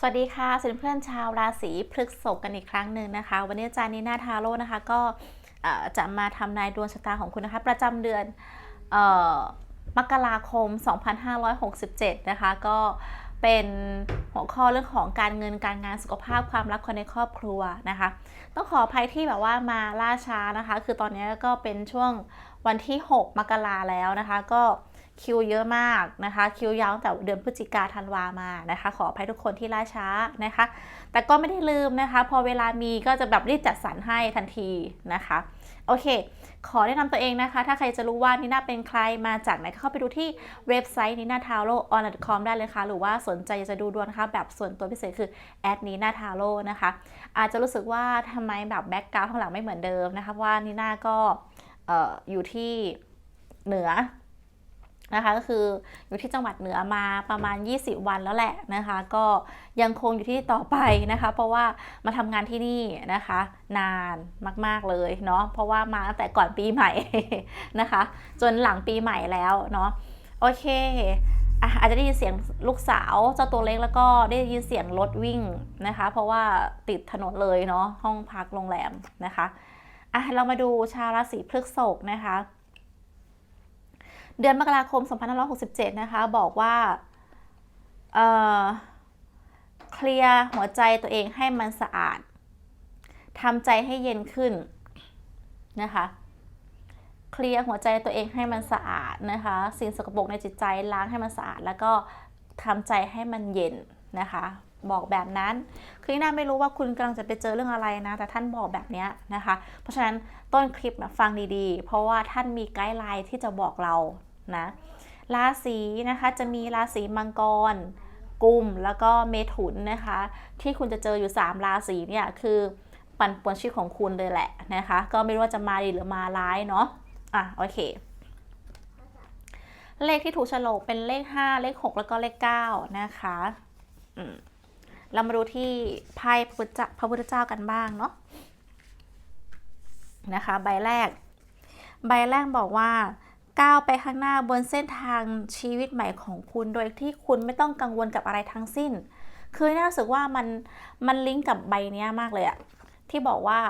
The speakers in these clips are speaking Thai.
สวัสดีค่ะสวัสดีเพื่อนชาวราศีพฤษภกันอีกครั้งหนึ่งนะคะ วันนี้อาจารย์นีนาทาโร่นะคะก็จะมาทำนายดวงชะตาของคุณนะคะ ประจำเดือนออมกราคม 2567 นะคะ ก็เป็นหัวข้อเรื่องของการเงินการงานสุขภาพความรักคนในครอบครัวนะคะ ต้องขออภัยที่แบบว่ามาล่าช้านะคะ คือตอนนี้ก็เป็นช่วงวันที่ 6 มกราแล้วนะคะ ก็ คิวเยอะมากนะคะ คิวยาวตั้งแต่เดือนพฤศจิกาธันวามานะคะ ขออภัยทุกคนที่ล่าช้านะคะ แต่ก็ไม่ได้ลืมนะคะ พอเวลามีก็จะแบบรีบจัดสรรให้ทันทีนะคะ โอเค ขอแนะนำตัวเองนะคะ ถ้าใครจะรู้ว่านิน่าเป็นใครมาจากไหนก็เข้าไปดูที่เว็บไซต์นิน่าทาโร่ออนไลน์คอมได้เลยค่ะ หรือว่าสนใจจะดูดวงนะคะแบบส่วนตัวพิเศษคือแอดนิน่าทาโร่นะคะ อาจจะรู้สึกว่าทำไมแบบแบ็กกราวด์ข้างหลังไม่เหมือนเดิมนะคะว่านิน่าก็อออยู่ที่เหนือ นะคะก็คืออยู่ที่จังหวัดเหนือมาประมาณ 20 วันแล้วแหละนะคะ ก็ยังคงอยู่ที่ต่อไปนะคะ เพราะว่ามาทำงานที่นี่นะคะ นานมาก ๆเลยเนาะเพราะว่ามาตั้งแต่ก่อนปีใหม่นะคะ จนหลังปีใหม่แล้วเนาะโอเคอะอาจจะได้ยินเสียงลูกสาวเจ้าตัวเล็กแล้วก็ได้ยินเสียงรถวิ่งนะคะ เพราะว่าติดถนนเลยเนาะห้องพักโรงแรมนะคะอะเรามาดูชาวราศีพฤษภนะคะ เดือนมกราคม 2567 นะคะ บอกว่าเคลียร์หัวใจตัวเองให้มันสะอาดทำใจให้เย็นขึ้นนะคะเคลียร์หัวใจตัวเองให้มันสะอาดนะคะ สิ่งสกปรกในจิตใจล้างให้มันสะอาด แล้วก็ทำใจให้มันเย็นนะคะ บอกแบบนั้น คือน่าไม่รู้ว่าคุณกำลังจะไปเจอเรื่องอะไรนะ แต่ท่านบอกแบบนี้นะคะ เพราะฉะนั้นต้นคลิปฟังดีๆ เพราะว่าท่านมีไกด์ไลน์ที่จะบอกเรา นะราศีนะคะจะมีราศีมังกรกุมแล้วก็เมถุนนะคะ ที่คุณจะเจออยู่ 3 ราศีเนี่ยคือปั่นป่วนชีวิตของคุณเลยแหละนะคะ ก็ไม่รู้ว่าจะมาดีหรือมาร้ายเนาะอะโอเค เลขที่ถูกโฉลกเป็นเลข 5 เลข 6 แล้วก็เลข 9 นะคะอืมเรามาดูที่ไพ่พระพุทธเจ้ากันบ้างเนาะนะคะ ใบแรก ใบแรกบอกว่า ก้าวไปข้างหน้าบนเส้นทางชีวิตใหม่ของคุณ โดยที่คุณไม่ต้องกังวลกับอะไรทั้งสิ้น คือน่ารู้สึกว่ามันมันลิงก์กับใบเนี้ยมากเลยอะที่บอกว่า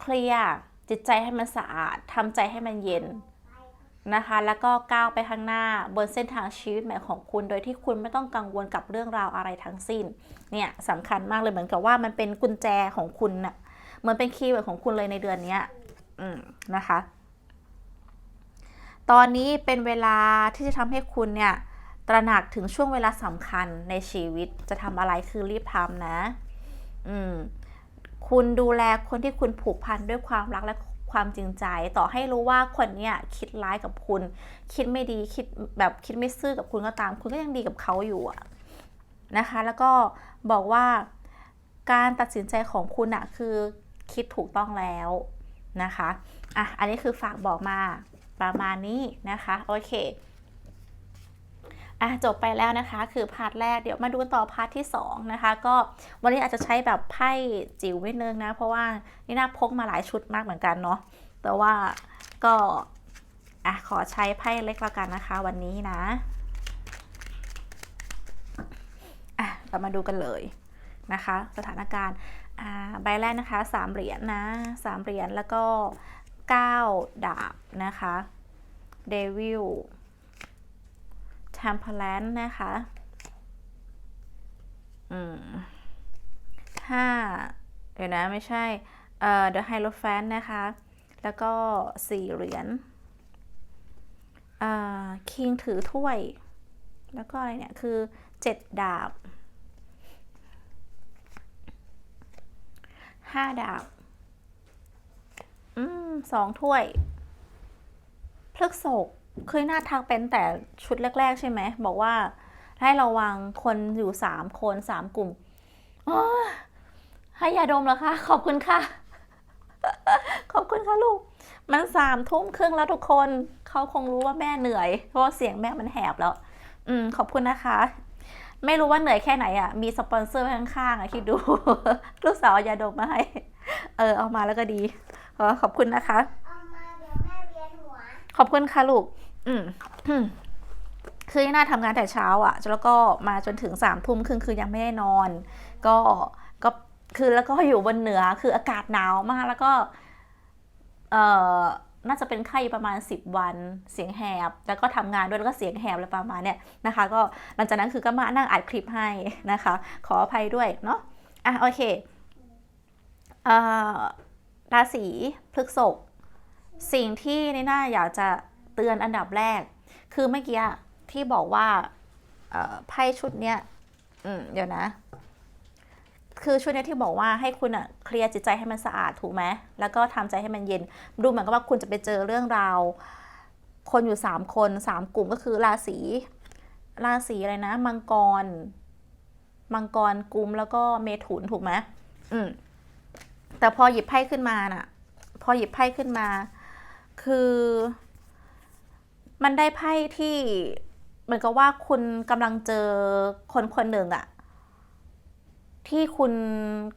เคลียร์จิตใจให้มันสะอาดทำใจให้มันเย็นนะคะ แล้วก็ก้าวไปข้างหน้าบนเส้นทางชีวิตใหม่ของคุณ โดยที่คุณไม่ต้องกังวลกับเรื่องราวอะไรทั้งสิ้น เนี่ยสำคัญมากเลยเหมือนกับว่ามันเป็นกุญแจของคุณน่ะเหมือนเป็นคีย์เวิร์ดของคุณเลยในเดือนเนี้ยอืมนะคะ ตอนนี้เป็นเวลาที่จะทำให้คุณเนี่ยตระหนักถึงช่วงเวลาสำคัญในชีวิตจะทำอะไรคือรีบทำนะ อืม คุณดูแลคนที่คุณผูกพันด้วยความรักและความจริงใจ ต่อให้รู้ว่าคนเนี้ยคิดร้ายกับคุณ คิดไม่ดีคิดแบบคิดไม่ซื่อกับคุณก็ตาม คุณก็ยังดีกับเขาอยู่นะคะ แล้วก็บอกว่าการตัดสินใจของคุณอะคือคิดถูกต้องแล้วนะคะอะอันนี้คือฝากบอกมา ประมาณนี้นะคะโอเคอะจบไปแล้วนะคะ คือพาร์ทแรกเดี๋ยวมาดูต่อพาร์ทที่2นะคะ ก็วันนี้อาจจะใช้แบบไพ่จิ๋วนิดนึงนะ เพราะว่านี่น่าพกมาหลายชุดมากเหมือนกันเนาะแต่ว่าก็อะขอใช้ไพ่เล็กแล้วกันนะคะวันนี้นะอะเรามาดูกันเลยนะคะ สถานการณ์อ่าใบแรกนะคะสามเหรียญนะสามเหรียญแล้วก็ 9 ดาบนะคะเดวิลแทมเพลนนะคะอืมห้าเดี๋ยวนะไม่ใช่เอ่อ The Hierophant นะคะ แล้วก็สี่เหรียญเอ่อคิงถือถ้วย แล้วก็อะไรเนี่ย คือเจ็ดดาบห้าดาบ สองถ้วยพฤกษกเคยหน้าทักเป็นแต่ชุดแรก ๆ ใช่ไหม บอกว่า ให้ระวังคนอยู่สามคนสามกลุ่มให้ยาดมเหรอคะ ขอบคุณค่ะ ขอบคุณค่ะลูก มันสามทุ่มครึ่งแล้วทุกคน เขาคงรู้ว่าแม่เหนื่อย เพราะเสียงแม่มันแหบแล้ว อืม ขอบคุณนะคะ ไม่รู้ว่าเหนื่อยแค่ไหนอะ มีสปอนเซอร์ข้างๆอะคิดดู ลูกสาวเอายาดมมาให้ เออ เอามาแล้วก็ดี ขอขอบคุณนะคะ เอามาเดี๋ยวแม่เวียนหัว ขอบคุณค่ะลูก อืมอืมคือนีน่าทำงานแต่เช้าอะแล้วก็มาจนถึงสามทุ่มครึ่งคือยังไม่ได้นอน ก็ ก็ คือแล้วก็อยู่บนเหนือ คืออากาศหนาวมาก แล้วก็ เอ่อ น่าจะเป็นไข้ประมาณ 10 วัน เสียงแหบ แล้วก็ทำงานด้วยแล้วก็เสียงแหบอะไรประมาณเนี้ยนะคะ ก็หลังจากนั้นคือก็มานั่งอัดคลิปให้นะคะ ขออภัยด้วยเนาะ อะโอเคราศีพฤกษภสิ่งที่ในหน้าอยากจะเตือนอันดับแรก คือเมื่อกี้ที่บอกว่าไพ่ชุดเนี้ยอืมเดี๋ยวนะ คือชุดเนี้ที่บอกว่าให้คุณอะเคลียร์จิตใจให้มันสะอาดถูกไหมแล้วก็ทำใจให้มันเย็น ดูเหมือนกับว่าคุณจะไปเจอเรื่องราว คนอยู่สามคนสามกลุ่มก็คือราศีราศีอะไรนะ มังกร มังกรกุมแล้วก็เมถุนถูกไหมอืมแต่พอหยิบไพ่ขึ้นมาน่ะ พอหยิบไพ่ขึ้นมา คือ มันได้ไพ่ที่เหมือนกับว่าคุณกำลังเจอคนคนหนึ่งอะ ที่คุณ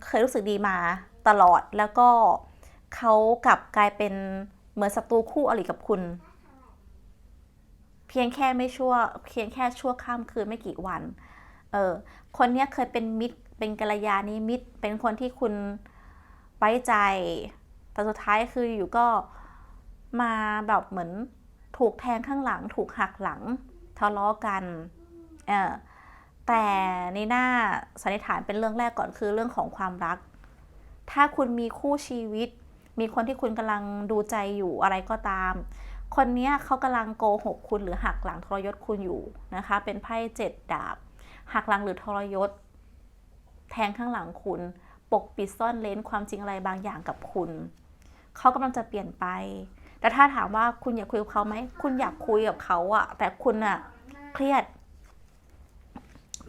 เคยรู้สึกดีมาตลอดแล้วก็เขากลับกลายเป็นเหมือนศัตรูคู่อริกับคุณ เพียงแค่ไม่ชั่วเพียงแค่ชั่วข้ามคืนไม่กี่วันเออคนเนี้ยเคยเป็นมิตรเป็นกัลยาณมิตร เป็นคนที่คุณไว้ใจ แต่สุดท้ายคืออยู่ก็มาแบบเหมือนถูกแทงข้างหลัง ถูกหักหลังทะเลาะกันเออ แต่ในหน้าสันนิษฐานเป็นเรื่องแรกก่อนคือเรื่องของความรัก ถ้าคุณมีคู่ชีวิต มีคนที่คุณกำลังดูใจอยู่อะไรก็ตาม คนนี้เขากำลังโกหกคุณหรือหักหลังทรยศคุณอยู่นะคะ เป็นไพ่เจ็ดดาบ หักหลังหรือทรยศ แทงข้างหลังคุณ ปกปิดซ่อนเลนความจริงอะไรบางอย่างกับคุณ เขากำลังจะเปลี่ยนไป แต่ถ้าถามว่าคุณอยากคุยกับเขาไหม คุณอยากคุยกับเขาอะแต่คุณอะเครียด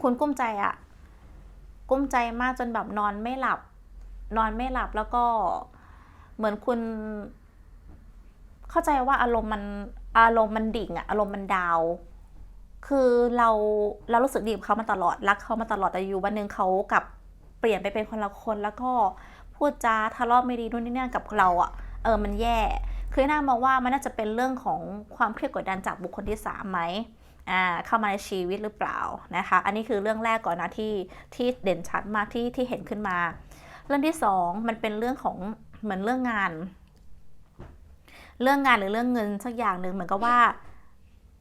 คุณกุ้มใจอะกุ้มใจมากจนแบบนอนไม่หลับ นอนไม่หลับแล้วก็เหมือนคุณ เข้าใจว่าอารมณ์มันอารมณ์มันดิ่งอะอารมณ์มันดาว คือเราเรารู้สึกดีกับเขามาตลอดรักเขามาตลอดแต่อยู่วันหนึ่งเขากลับเปลี่ยนไปเป็นคนละคนแล้วก็พูดจาทะเลาะไม่ดีนู่นนี่นั่นกับเราอะเออมันแย่ คือน่ามองว่ามันน่าจะเป็นเรื่องของความเครียดกดดันจากบุคคลที่สามไหม เข้ามาในชีวิตหรือเปล่านะคะ อันนี้คือเรื่องแรกก่อนนะที่ที่เด่นชัดมากที่ที่เห็นขึ้นมา เรื่องที่สองมันเป็นเรื่องของเหมือนเรื่องงาน เรื่องงานหรือเรื่องเงินสักอย่างหนึ่งเหมือนกับว่า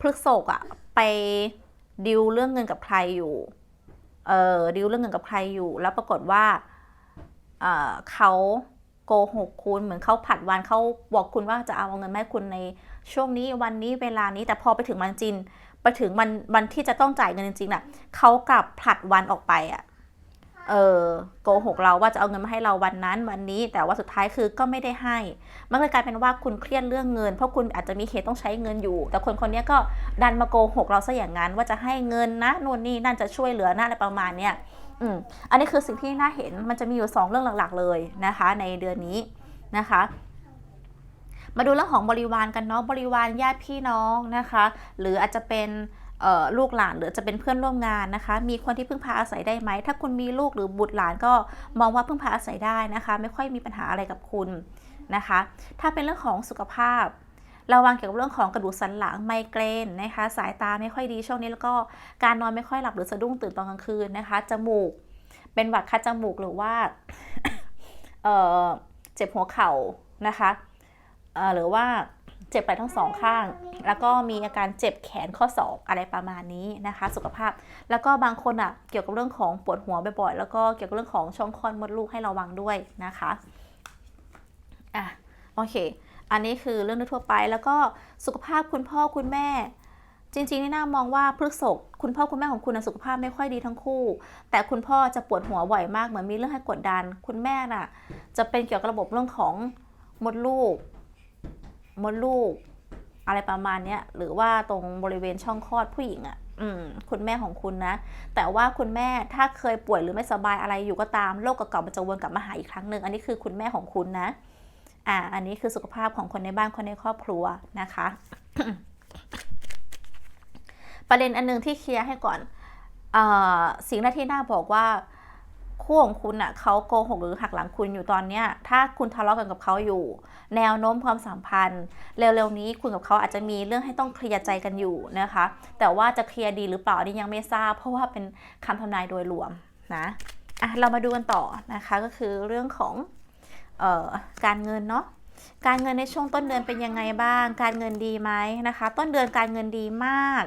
พฤกษกอะไปดิวเรื่องเงินกับใครอยู่ เออดิวเรื่องเงินกับใครอยู่ แล้วปรากฏว่าเออเขาโกหกคุณเหมือนเขาผัดวันเขาบอกคุณว่าจะเอาเงินมาให้คุณในช่วงนี้วันนี้เวลานี้แต่พอไปถึงวันจริง ไปถึงวันวันที่จะต้องจ่ายเงินจริงๆน่ะเขากลับผลัดวันออกไปอะเออโกหกเราว่าจะเอาเงินมาให้เราวันนั้นวันนี้ แต่ว่าสุดท้ายคือก็ไม่ได้ให้ มันเลยกลายเป็นว่าคุณเครียดเรื่องเงิน เพราะคุณอาจจะมีเหตุต้องใช้เงินอยู่ แต่คนคนนี้ก็ดันมาโกหกเราซะอย่างนั้นว่าจะให้เงินนะนู่นนี่นั่นจะช่วยเหลือนะอะไรประมาณเนี้ยอืมอันนี้คือสิ่งที่น่าเห็นมันจะมีอยู่ 2 เรื่องหลักๆเลยนะคะ ในเดือนนี้นะคะ มาดูเรื่องของบริวารกันเนาะบริวารญาติพี่น้องนะคะ หรืออาจจะเป็นลูกหลานหรือจะเป็นเพื่อนร่วมงานนะคะ มีคนที่พึ่งพาอาศัยได้ไหม ถ้าคุณมีลูกหรือบุตรหลานก็มองว่าพึ่งพาอาศัยได้นะคะ ไม่ค่อยมีปัญหาอะไรกับคุณนะคะ ถ้าเป็นเรื่องของสุขภาพระวังเกี่ยวกับเรื่องของกระดูกสันหลังไมเกรนนะคะ สายตาไม่ค่อยดีช่วงนี้แล้วก็การนอนไม่ค่อยหลับหรือสะดุ้งตื่นตอนกลางคืนนะคะจมูก เป็นหวัดคัดจมูกหรือว่าเเจ็บหัวเข่านะคะ หรือว่าเจ็บไปทั้งสองข้าง แล้วก็มีอาการเจ็บแขนข้อศอกอะไรประมาณนี้นะคะ สุขภาพ แล้วก็บางคนอะเกี่ยวกับเรื่องของปวดหัวบ่อยๆ แล้วก็เกี่ยวกับเรื่องของช่องคลอดมดลูกให้ระวังด้วยนะคะ อะโอเค อันนี้คือเรื่องทั่วไป แล้วก็สุขภาพคุณพ่อคุณแม่ จริงๆนี่น่ามองว่าพฤกษกคุณพ่อคุณแม่ของคุณสุขภาพไม่ค่อยดีทั้งคู่ แต่คุณพ่อจะปวดหัวบ่อยมากเหมือนมีเรื่องให้กดดัน คุณแม่น่ะ จะเป็นเกี่ยวกับระบบเรื่องของมดลูก มดลูก อะไรประมาณนี้หรือว่าตรงบริเวณช่องคลอดผู้หญิงอะ่ะคุณแม่ของคุณนะ แต่ว่าคุณแม่ถ้าเคยป่วยหรือไม่สบายอะไรอยู่ก็ตามโรคเก่าๆมันจะวนกลับมาหาอีกครั้งหนึ่งอันนี้คือคุณแม่ของคุณนะอ่าอันนี้คือสุขภาพของคนในบ้านคนในครอบครัวนะคะ ประเด็นอันนึงที่เคลียร์ให้ก่อนอสิ่งแรกที่น่าบอกว่า คู่ของคุณอะเขาโกหกหรือหักหลังคุณอยู่ตอนเนี้ยถ้าคุณทะเลาะกันกับเขาอยู่ แนวโน้มความสัมพันธ์ เร็วๆนี้คุณกับเขาอาจจะมีเรื่องให้ต้องเคลียร์ใจกันอยู่นะคะ แต่ว่าจะเคลียร์ดีหรือเปล่านี่ยังไม่ทราบ เพราะว่าเป็นคำทำนายโดยรวมนะอะเรามาดูกันต่อนะคะก็คือเรื่องของเอ่อการเงินเนาะการเงินในช่วงต้นเดือนเป็นยังไงบ้าง การเงินดีไหมนะคะ ต้นเดือนการเงินดีมาก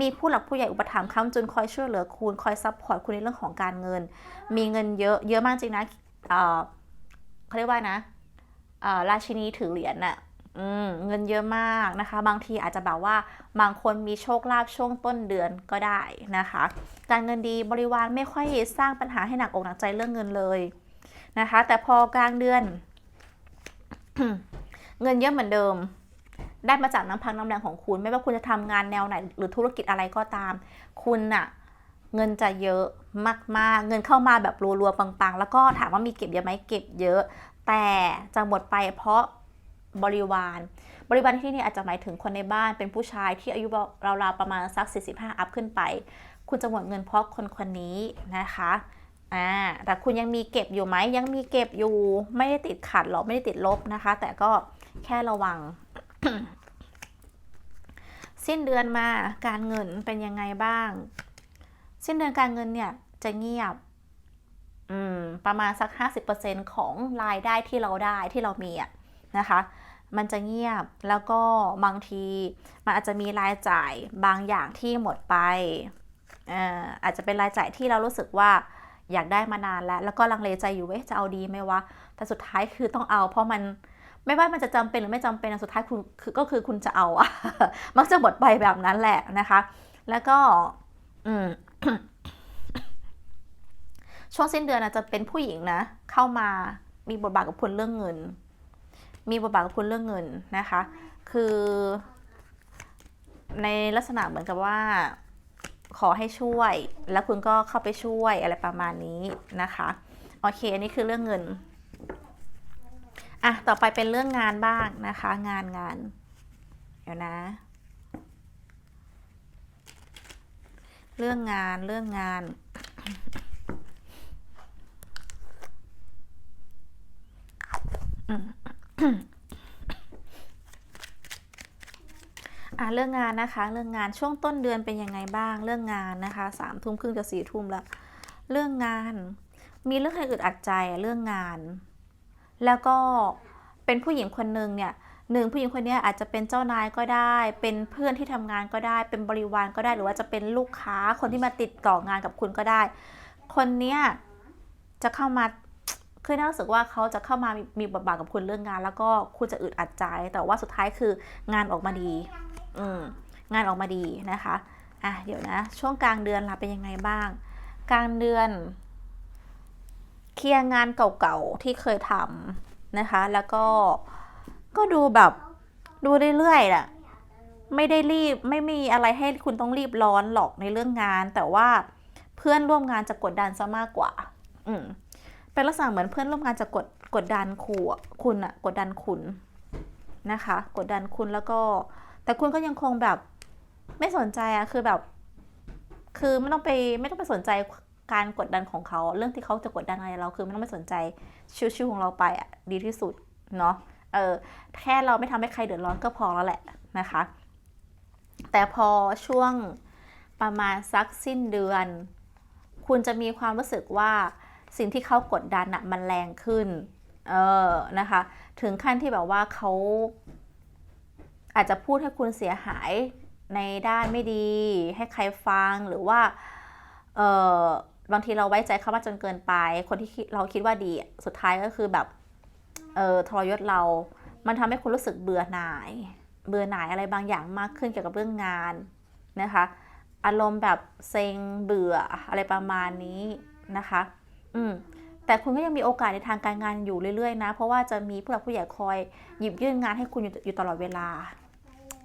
มีผู้หลักผู้ใหญ่อุปถัมภ์ค้ำจุนคอยช่วยเหลือคุณ คอยซัพพอร์ตคุณในเรื่องของการเงิน มีเงินเยอะเยอะมากจริงนะเขาเรียกว่านะราชินีถือเหรียญน่ะเงินเยอะมากนะคะ บางทีอาจจะแบบว่าบางคนมีโชคลาภช่วงต้นเดือนก็ได้นะคะ การเงินดีบริวารไม่ค่อยสร้างปัญหาให้หนักอกหนักใจเรื่องเงินเลยนะคะ แต่พอกลางเดือน เงินเยอะเหมือนเดิม ได้มาจากน้ำพักน้ำแรงของคุณ ไม่ว่าคุณจะทำงานแนวไหน หรือธุรกิจอะไรก็ตาม คุณน่ะเงินจะเยอะมากๆ เงินเข้ามาแบบรัวๆปังๆ แล้วก็ถามว่ามีเก็บเยอะไหมเก็บเยอะ แต่จะหมดไปเพราะบริวาร บริวารที่นี่อาจจะหมายถึงคนในบ้านเป็นผู้ชายที่อายุราวๆประมาณสัก 45 อัพขึ้นไป คุณจะหมดเงินเพราะคนคนนี้นะคะอ่าแต่คุณยังมีเก็บอยู่ไหมยังมีเก็บอยู่ไม่ได้ติดขัดหรอกไม่ได้ติดลบนะคะ แต่ก็แค่ระวัง สิ้นเดือนมาการเงินเป็นยังไงบ้าง สิ้นเดือนการเงินเนี่ยจะเงียบอืมประมาณสัก 50%ของรายได้ที่เราได้ที่เรามีอะนะคะ มันจะเงียบแล้วก็บางที มันอาจจะมีรายจ่ายบางอย่างที่หมดไปเอ่ออาจจะเป็นรายจ่ายที่เรารู้สึกว่าอยากได้มานานแล้ว แล้วก็ลังเลใจอยู่เว้ยจะเอาดีไหมวะแต่สุดท้ายคือต้องเอาเพราะมัน ไม่ว่ามันจะจำเป็นหรือไม่จำเป็นสุดท้ายคุณคือก็คือคุณจะเอาอะมักจะหมดไปแบบนั้นแหละนะคะ แล้วก็อืมช่วงสิ้นเดือนอาจจะเป็นผู้หญิงนะ เข้ามามีบทบาทกับคุณเรื่องเงิน มีบทบาทกับคุณเรื่องเงินนะคะ คือ ในลักษณะเหมือนกับว่า ขอให้ช่วย แล้วคุณก็เข้าไปช่วยอะไรประมาณนี้นะคะ โอเค อันนี้คือเรื่องเงิน อะ ต่อไปเป็นเรื่องงานบ้างนะคะ งานงาน เดี๋ยวนะ เรื่องงานเรื่องงาน อะเรื่องงานนะคะ เรื่องงานช่วงต้นเดือนเป็นยังไงบ้าง เรื่องงานนะคะสามทุ่มครึ่งจะสี่ทุ่มแล้ว เรื่องงาน มีเรื่องให้อึดอัดใจเรื่องงาน แล้วก็เป็นผู้หญิงคนหนึ่งเนี่ยหนึ่งผู้หญิงคนนี้อาจจะเป็นเจ้านายก็ได้ เป็นเพื่อนที่ทำงานก็ได้ เป็นบริวารก็ได้ หรือว่าจะเป็นลูกค้าคนที่มาติดต่องานกับคุณก็ได้ คนเนี้ยจะเข้ามาคือน่ารู้สึกว่าเขาจะเข้ามามีมีบทบาทกับคุณเรื่องงาน แล้วก็คุณจะอึดอัดใจ แต่ว่าสุดท้ายคืองานออกมาดี อืมงานออกมาดีนะคะ อะเดี๋ยวนะ ช่วงกลางเดือนล่ะเป็นยังไงบ้าง กลางเดือน เคลียร์งานเก่าๆที่เคยทำนะคะ แล้วก็ก็ดูแบบดูเรื่อยๆแหละไม่ได้รีบไม่มีอะไรให้คุณต้องรีบร้อนหรอกในเรื่องงาน แต่ว่าเพื่อนร่วมงานจะกดดันซะมากกว่า อืมเป็นลักษณะเหมือนเพื่อนร่วมงานจะกดกดดันขู่คุณอะกดดันคุณนะคะ กดดันคุณแล้วก็ แต่คุณก็ยังคงแบบไม่สนใจอะคือแบบ คือไม่ต้องไปไม่ต้องไปสนใจ การกดดันของเขา เรื่องที่เขาจะกดดันอะไรเราคือไม่ต้องไปสนใจชิวๆของเราไปอะดีที่สุดเนาะเออแค่เราไม่ทำให้ใครเดือดร้อนก็พอแล้วแหละนะคะ แต่พอช่วงประมาณสักสิ้นเดือน คุณจะมีความรู้สึกว่าสิ่งที่เขากดดันอะมันแรงขึ้น เออนะคะ ถึงขั้นที่แบบว่าเขาอาจจะพูดให้คุณเสียหายในด้านไม่ดี ให้ใครฟังหรือว่า เออ บางทีเราไว้ใจเขามากจนเกินไป คนที่เราคิดว่าดีสุดท้ายก็คือแบบเออทรยศเรา มันทำให้คุณรู้สึกเบื่อหน่าย เบื่อหน่ายอะไรบางอย่างมากขึ้นเกี่ยวกับเรื่องงานนะคะ อารมณ์แบบเซ็งเบื่ออะไรประมาณนี้นะคะ อืมแต่คุณก็ยังมีโอกาสในทางการงานอยู่เรื่อยๆ นะ เพราะว่าจะมีผู้หลักผู้ใหญ่คอยหยิบยื่นงานให้คุณอยู่อยู่ตลอดเวลา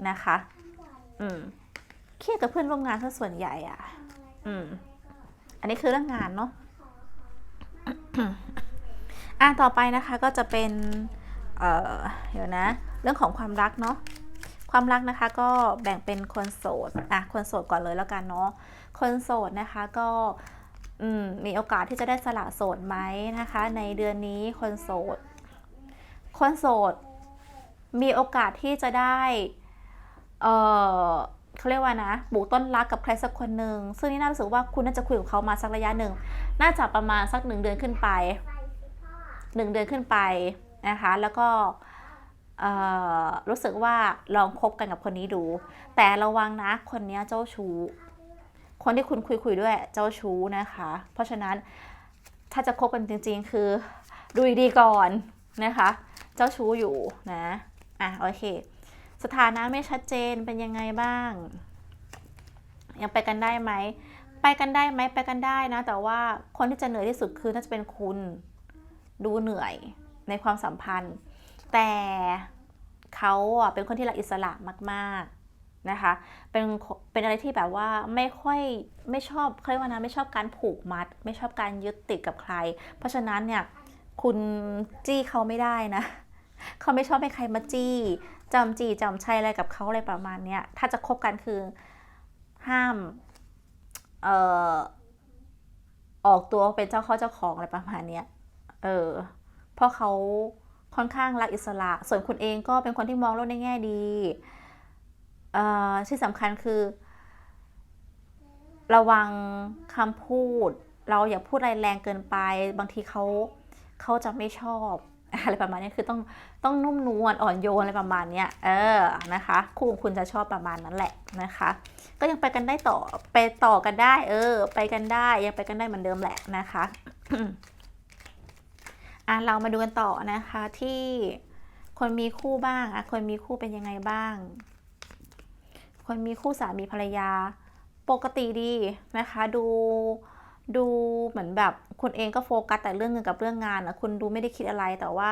นะคะ อืม เครียดกับเพื่อนร่วมงานซะส่วนใหญ่อะ อืม อันนี้คือเรื่องงานเนาะอะต่อไปนะคะก็จะเป็น เอ่อ เดี๋ยวนะ เรื่องของความรักเนาะ ความรักนะคะก็แบ่งเป็นคนโสด อะ คนโสดก่อนเลยแล้วกันเนาะ คนโสดนะคะก็อืมมีโอกาสที่จะได้สละโสดไหมนะคะ ในเดือนนี้คนโสด คนโสด มีโอกาสที่จะได้ เออ เขาเรียกว่านะปลูกต้นรักกับใครสักคนหนึ่งซึ่งนี่น่ารู้สึกว่าคุณน่าจะคุยกับเขามาสักระยะหนึ่ง น่าจะประมาณสักหนึ่งเดือนขึ้นไปหนึ่งเดือนขึ้นไปนะคะ แล้วก็รู้สึกว่าลองคบกันกับคนนี้ดู แต่ระวังนะคนนี้เจ้าชู้คนที่คุณคุยคุยด้วยเจ้าชู้นะคะ เพราะฉะนั้นถ้าจะคบกันจริง ๆ คือดูดีก่อนนะคะ เจ้าชู้อยู่นะอะโอเค สถานะไม่ชัดเจนเป็นยังไงบ้าง ยังไปกันได้ไหม ไปกันได้ไหมไปกันได้นะ แต่ว่าคนที่จะเหนื่อยที่สุดคือน่าจะเป็นคุณ ดูเหนื่อยในความสัมพันธ์ แต่เขาอะเป็นคนที่รักอิสระมากๆนะคะ เป็นเป็นอะไรที่แบบว่าไม่ค่อยไม่ชอบเขาเรียกว่านะไม่ชอบการผูกมัด ไม่ชอบการยึดติดกับใคร เพราะฉะนั้นเนี่ยคุณจี้เขาไม่ได้นะเขาไม่ชอบให้ใครมาจี้ จำจีจำชัยอะไรกับเขาอะไรประมาณเนี้ยถ้าจะคบกันคือห้ามเอ่อออกตัวเป็นเจ้าเข้าเจ้าของอะไรประมาณเนี้ยเออเพราะเขาค่อนข้างรักอิสระ ส่วนคุณเองก็เป็นคนที่มองโลกในแง่ดี เอ่อที่สำคัญคือ ระวังคำพูด เราอย่าพูดอะไรแรงเกินไป บางทีเขาเขาจะไม่ชอบ อะไรประมาณนี้คือต้องต้องนุ่มนวลอ่อนโยนอะไรประมาณนี้เออนะคะ คู่ของคุณจะชอบประมาณนั้นแหละนะคะ ก็ยังไปกันได้ต่อไปต่อกันได้ เออ ไปกันได้ยังไปกันได้เหมือนเดิมแหละนะคะอะเรามาดูกันต่อนะคะที่คนมีคู่บ้างอะคนมีคู่เป็นยังไงบ้าง คนมีคู่สามีภรรยาปกติดีนะคะ ดู ดูเหมือนแบบคุณเองก็โฟกัสแต่เรื่องเงินกับเรื่องงานนะคุณดูไม่ได้คิดอะไรแต่ว่า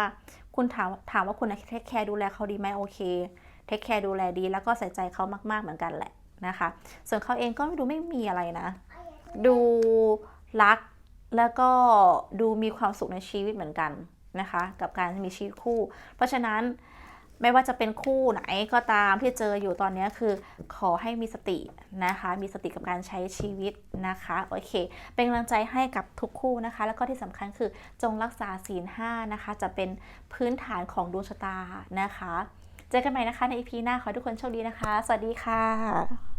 คุณถามถามว่าคุณเทคแคร์ดูแลเขาดีไหมโอเคเทคแคร์ดูแลดี แล้วก็ใส่ใจเขามากๆเหมือนกันแหละนะคะ ส่วนเขาเองก็ดูไม่มีอะไรนะ ดูรักแล้วก็ดูมีความสุขในชีวิตเหมือนกันนะคะ กับการมีชีวิตคู่ เพราะฉะนั้น ไม่ว่าจะเป็นคู่ไหนก็ตามที่เจออยู่ตอนนี้คือขอให้มีสตินะคะ มีสติกับการใช้ชีวิตนะคะโอเค เป็นกำลังใจให้กับทุกคู่นะคะ แล้วก็ที่สำคัญคือจงรักษาศีลห้านะคะ จะเป็นพื้นฐานของดวงชะตานะคะ เจอกันใหม่นะคะในอีพีหน้าขอทุกคนโชคดีนะคะ สวัสดีค่ะ